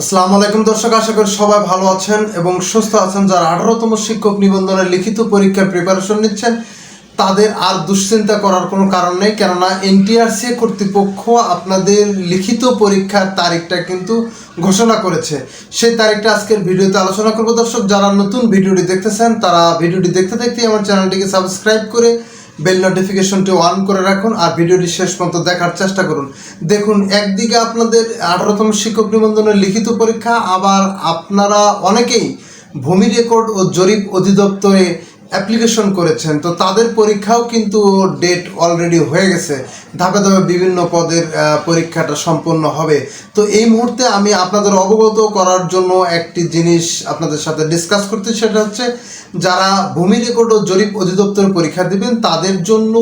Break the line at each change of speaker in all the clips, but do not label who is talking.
আসসালামু আলাইকুম দর্শক, আশা করি সবাই ভালো আছেন এবং সুস্থ আছেন। যারা আঠারোতম শিক্ষক নিবন্ধনের লিখিত পরীক্ষার প্রিপারেশন নিচ্ছেন, তাদের আর দুশ্চিন্তা করার কোনো কারণ নেই, কেননা এনটিআরসি কর্তৃপক্ষ আপনাদের লিখিত পরীক্ষার তারিখটা কিন্তু ঘোষণা করেছে। সেই তারিখটা আজকের ভিডিওতে আলোচনা করব। দর্শক, যারা নতুন ভিডিওটি দেখতেছেন, তারা ভিডিওটি দেখতে দেখতে আমার চ্যানেলটিকে সাবস্ক্রাইব করে বেল নোটিফিকেশনটি অন করে রাখুন আর ভিডিওটি শেষ পর্যন্ত দেখার চেষ্টা করুন। দেখুন, একদিকে আপনাদের আঠারোতম শিক্ষক নিবন্ধনের লিখিত পরীক্ষা, আবার আপনারা অনেকেই ভূমি রেকর্ড ও জরিপ অধিদপ্তরে অ্যাপ্লিকেশন করেছেন। তো তাদের পরীক্ষাও কিন্তু ডেট অলরেডি হয়ে গেছে। ধাপে ধাপে বিভিন্ন পদের পরীক্ষাটা সম্পন্ন হবে। তো এই মুহূর্তে আমি আপনাদের অবগত করার জন্য একটি জিনিস আপনাদের সাথে ডিসকাস করতে সেটা হচ্ছে যারা ভূমি রেকর্ড ও জরিপ অধিদপ্তরে পরীক্ষা দিবেন, তাদের জন্য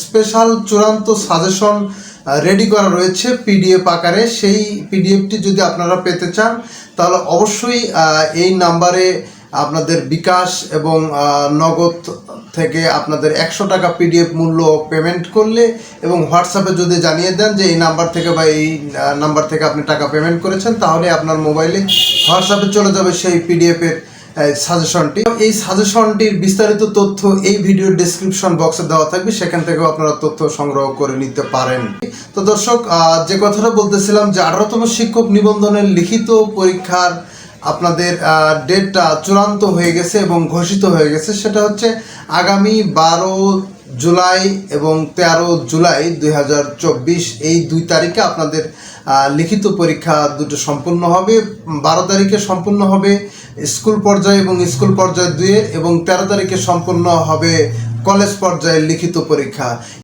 স্পেশাল চূড়ান্ত সাজেশন রেডি করা রয়েছে পিডিএফ আকারে। সেই পিডিএফটি যদি আপনারা পেতে চান, তাহলে অবশ্যই এই নাম্বারে আপনাদের বিকাশ এবং নগদ থেকে আপনাদের একশো টাকা পিডিএফ মূল্য পেমেন্ট করলে এবং হোয়াটসঅ্যাপে যদি জানিয়ে দেন যে এই নাম্বার থেকে বা এই নাম্বার থেকে আপনি টাকা পেমেন্ট করেছেন, তাহলে আপনার মোবাইলে হোয়াটসঅ্যাপে চলে যাবে সেই পিডিএফের সাজেশনটি এই সাজেশনটির বিস্তারিত তথ্য এই ভিডিওর ডেসক্রিপশন বক্সে দেওয়া থাকবে, সেখান থেকেও আপনারা তথ্য সংগ্রহ করে নিতে পারেন। তো দর্শক যে কথাটা বলতেছিলাম যে আঠারোতম শিক্ষক নিবন্ধনের লিখিত পরীক্ষার আপনাদের ডেটটা চূড়ান্ত হয়ে গেছে এবং ঘোষিত হয়ে গেছে। সেটা হচ্ছে আগামী বারো জুলাই এবং তেরো জুলাই দুই হাজার চব্বিশ। এই দুই তারিখে আপনাদের লিখিত পরীক্ষা দুটো সম্পূর্ণ হবে। বারো তারিখে সম্পূর্ণ হবে স্কুল পর্যায়ে এবং স্কুল পর্যায়ে দুইয়ের এবং তেরো তারিখে সম্পূর্ণ হবে কলেজ পর্যায়ের লিখিত পরীক্ষা।